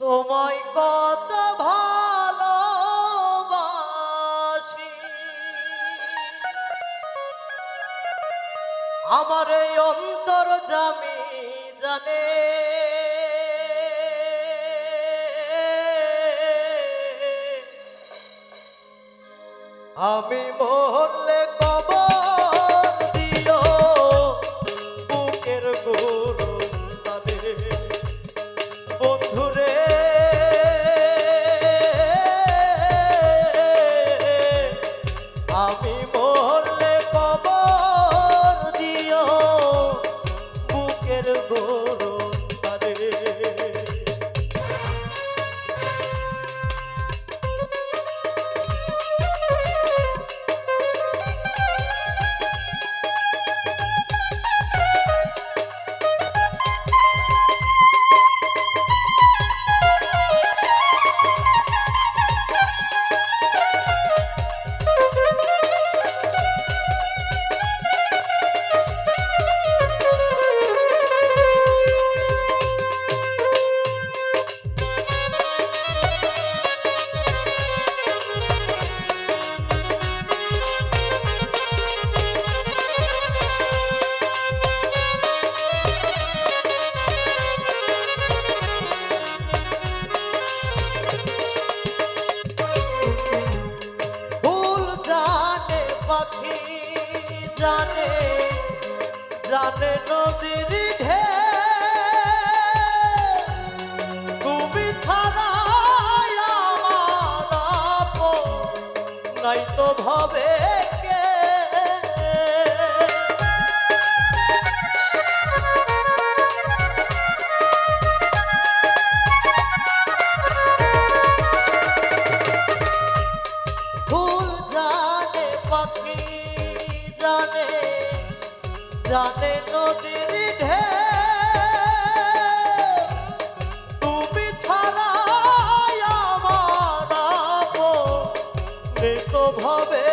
তোমায় কত ভালোবাসি। আমার এই অন্তর জামি জানে। আমি মরলে জানে জানে নদীর ঢে তুমি ছাড়া নাই তো ভাবে জানে নদীর ঢে তুমি ছাড়া আমার নেই তো ভবে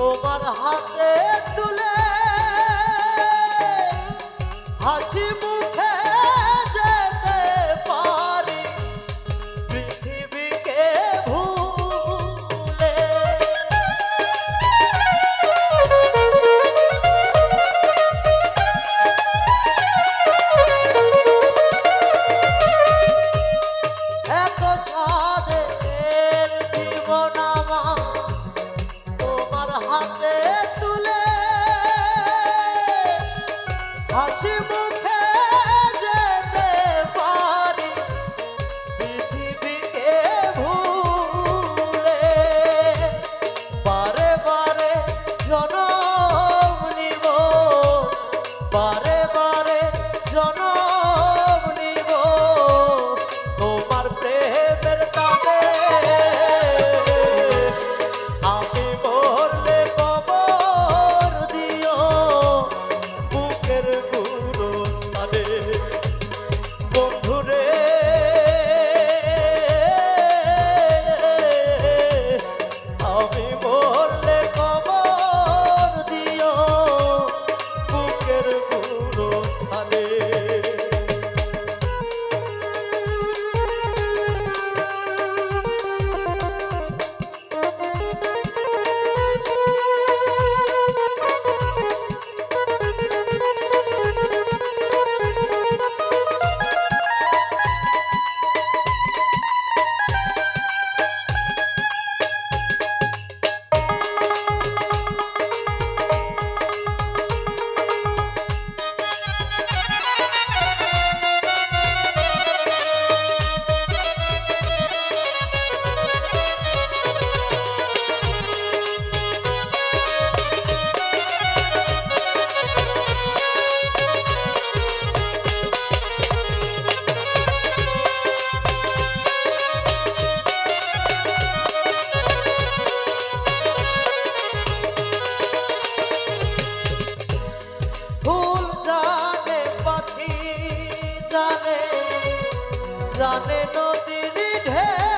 Oh. জানে জানে নদীর ঢেউ।